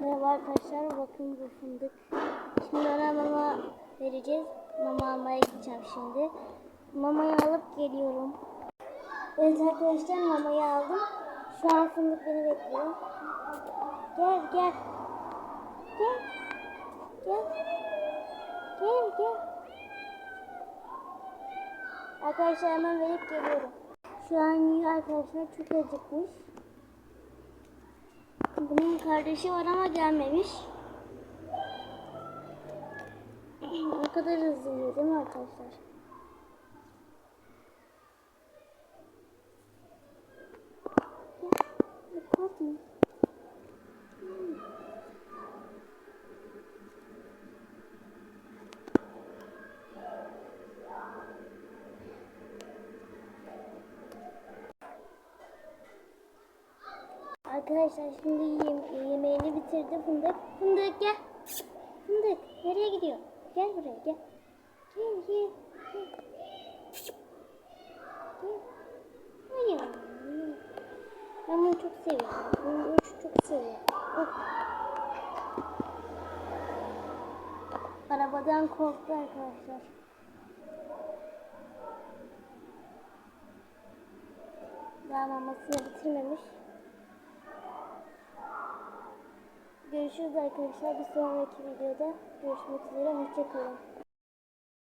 Merhaba arkadaşlar bakın bu fındık. Şimdi ona mama vereceğiz. Mama almaya gideceğim şimdi. Mamayı alıp geliyorum. Evet arkadaşlar mamayı aldım. Şu an fındık beni bekliyor. Gel gel. Gel. Gel. Gel gel. Arkadaşlar hemen verip geliyorum. Şu an yiyor arkadaşlar çok acıkmış. Bunun kardeşi var ama gelmemiş. ne kadar hızlı yiyor değil mi arkadaşlar? Ya, korkma. Arkadaşlar şimdi yem- yemeğini bitirdi fındık. Fındık gel. Fındık nereye gidiyor? Gel buraya gel. Gel gel. Gel. Hayır. Ben bunu çok seviyorum. Bunu çok, çok seviyorum. Oh. Arabadan korktu arkadaşlar. Daha mamasını bitirmemiş. Görüşürüz arkadaşlar. Bir sonraki videoda görüşmek üzere. Hoşçakalın.